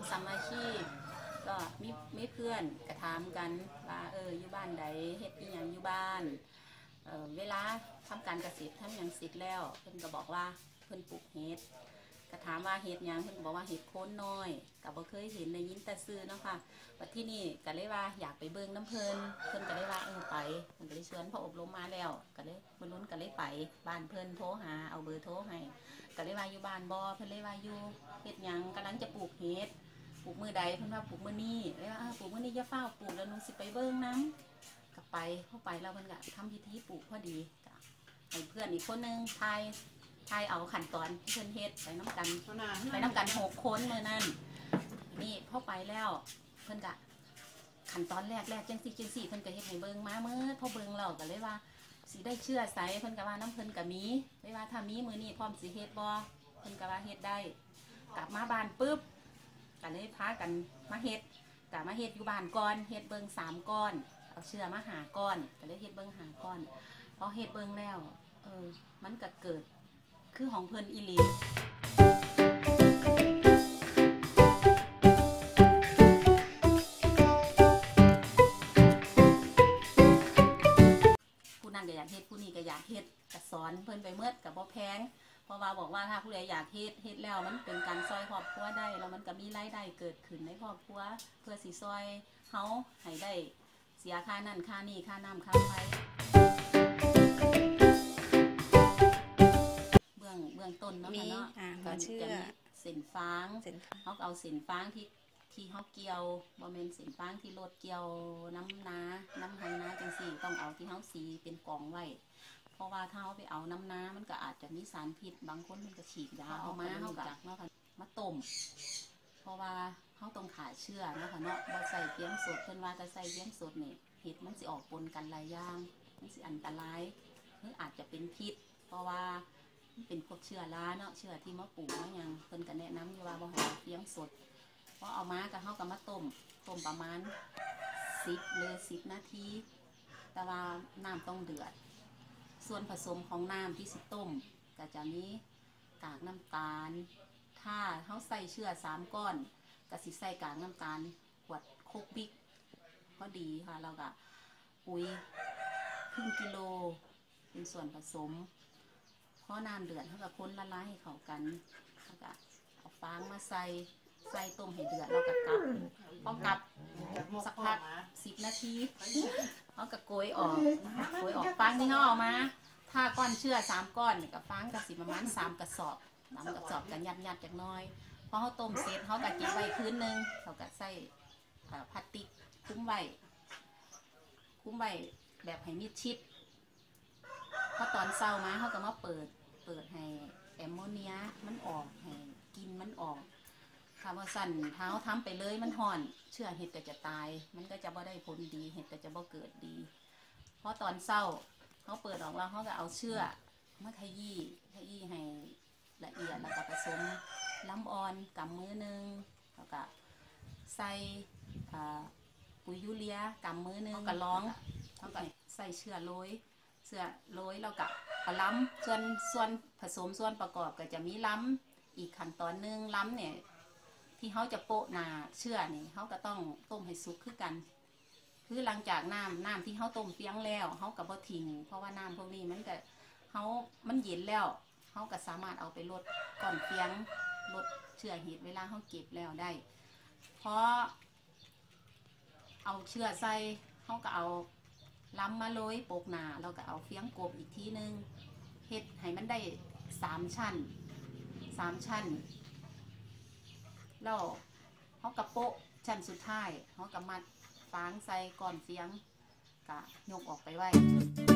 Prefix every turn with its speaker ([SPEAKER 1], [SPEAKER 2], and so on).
[SPEAKER 1] งสมาชีพก็มีมีเพื่อนกระถามกันว่าเอออยู่บ้านใดเฮ็ดอีหยังอยู่บ้านเออเวลาทำการเกษตรทำอย่างเสร็จแล้ว เพื่อนก็บอกว่าเพื่อนปลูกเฮ็ดกระถามว่าเฮ็ดยังเพื่อนบอกว่าเฮ็ดโค้นน้อยกับบ่เคยเห็นในยินตะซื้อเนาะค่ะวันที่นี่ก็เลยว่าอยากไปเบิ่งน้ำเพินเพื่อนก็เลยว่าเออไปเพื่อนก็เลยชวนพออบรมมาแล้วก็เลยมื้อนู้นก็เลยไปบ้านเพิ่นโทรหาเอาเบอร์โทรให้ก็เลยว่าอยู่บ้านบ่เพื่อนเลยว่าอยู่เฮ็ดยังกำลังจะปลูกเฮ็ด ปลูกมือใดเพิ่นว่าปลูกมือนี้เลยว่าอ้าวปลูกมือนี้อย่าเฝ้าวปลูกแล้วหนูสิไปเบิ่งน้ำก็ไปเข้าไปแล้วเพิ่นก็ทำพิธีปลูกพอดีก็ให้เพื่อนอีกคนนึงทายทายเอาขั้นตอนที่เพิ่นเฮ็ดไปน้ำกันไปน้ำกันหกคนเลยนั่นนี่พอไปแล้วเพิ่นก็ขั้นตอนแรกแรกจังสี่จังสี่เพิ่นก็เฮ็ดให้เบิ่งมาเมื่อพอเบิ่งแล้วก็เลยว่าสิได้เชื่อใสเพิ่นก็ว่าน้ำเพิ่นก็มีเลยว่าถ้ามีมือนี้พร้อมสิเฮ็ดบ่เพิ่นก็ว่าเฮ็ดได้ กลับมาบ้านปุ๊บ ก็เลยพากันมาเฮ็ดกะมาเฮ็ดอยู่บ้านก่อนเฮ็ดเบิงสามก้อน เอาเชือมาหาก้อนก็เลยเฮ็ดเบิงหาก้อนพอเฮ็ดเบิงแล้ว เออ มันก็เกิด คือของเพิ่นอีลีผู้นั้นก็อยากเฮ็ดผู้นี้ก็อยากเฮ็ดก็สอนเพิ่นไปเมื่อกับบ่แพง ราะว่าบอกว่าถ้าผู้ใดอยากเฮ็ดเฮ็ดแล้วมันเป็นการซอยครอบครัวได้แล้วมันก็มีรายได้เกิดขึ้นในครอบครัวเพื่อสิซอยเฮาให้ได้เสียค่านั่นค่านี่ค่าน้ำค่าไฟเบื้องเบื้องต้นเนาะ
[SPEAKER 2] มี
[SPEAKER 1] ค่ะเนาะ
[SPEAKER 2] อ่า
[SPEAKER 1] ก็
[SPEAKER 2] มาเชื่อ
[SPEAKER 1] จะมีเส้นฟาง
[SPEAKER 2] เส้นฟ้า
[SPEAKER 1] เขาก็เอาเส้นฟางที่ที่เขาเกี่ยวบ่แม่นเส้นฟางที่รถเกี่ยวน้ำนา น้ำไห้นาจังสี่ต้องเอาที่เขาสีเป็นกองไว้เพ ราะว่าถ้าเขาไปเอาน้ำน้ามันก็อาจจะมีสารพิษ บางคนมันก็ฉีดยาเอามาเขาก็เนาะค่ะมาต้มเพราะว่าเขาต้องขาเชื่อเนาะค่ะเนาะบ่ใส่เพียงสดเพิ่นว่าถ้าใส่เพียงสดนี่เห็ดมันสิออกปนกันหลายอย่างมันสิอันตรายหรืออาจจะเป็นพิษ เพราะว่ามันเป็นพวกเชื้อราเนาะเชื้อที่มาปลูกมาหยังเพิ่นก็แนะนำอยู่ว่าบ่ให้เอาเพียงสดพอเอามาก็เฮาก็มาต้มต้มประมาณ10หรือ10นาที แต่ว่าน้ำต้องเดือด ส่วนผสมของน้ำที่สิต้มก็จะมีกากน้ำตาล ถ้าเขาใส่เชื่อสามก้อนก็สิใส่กากน้ำตาลขวดโคกบิ๊กพอดีค่ะแล้วก็ปุ๋ยครึ่งกิโล เป็นส่วนผสมพอน้ำเดือดเขาก็ค้นละลายให้เข้ากันแล้วก็เอาฟางมาใส่ใส่ต้มให้เดือดแล้วก็กลับพอกลับสักพักสิบนาที เขาก็โกยออกโกยออกฟางที่เขาเอามาถ้าก้อนเชื่อสามก้อนนี่กับฟางกับสิประมาณสามกระสอบสามกระสอบกันยัดยัดๆจากหน้อยพอเขาต้มเสร็จเขาก็เก็บไว้คืนนึงเขาก็ใส่เอ่อพลาสติกคุ้มไว้คุ้มไว้แบบให้มิดชิดพอตอนเช้ามาเขาก็มาเปิดเปิดให้แอมโมเนียมันออกให้กลินมันออก ถ้าว่าสั่นเท้าทำไปเลยมันห่อน เชื่อเห็ดก็จะตาย มันก็จะบ่ได้ผลดี เห็ดก็จะบ่เกิดดี เพราะตอนเศร้าเขาเปิดออกแล้วเขาก็เอาเชือกมาขยี้ขยี้ให้ละเอียดแล้วก็ผสมล้ำอ่อนกำมือหนึงแล้วก็ใส่อ่าปุ๋ยยูเรียกำมือหนึงก็ร้องเขาก็ใส่เชือกโรยเชือกโรยแล้วก็เอาล้ำส่วนส่วนผสมส่วนประกอบก็จะมีล้ำอีกขั้นตอนหนึงล้ำเนี่ย ที่เขาจะโปะหนาเชื่อนี่เขาก็ต้องต้มให้สุกคือกัน คือหลังจากน้ำน้ำที่เขาต้มเฟียงแล้วเขากับ่ทิ้งเพราะว่าน้ำพวกนี้มันก็เขามันเย็นแล้วเขาก็สามารถเอาไปลดก่อนเฟียงลดเชื้อเห็ดเวลาเขาเก็บแล้วได้ เพราะ เอาเชื้อใส่เขาก็เอาล้ำมาโรยโปกหนาแล้วก็เอาเฟียงกบอีกทีนึงเห็ดให้มันได้สามชั้นสามชั้น แล้วเขากระโปะชั้นสุดท้ายเขากระมัดฟางใส่ก่อนเสียงกะยกออกไปไว้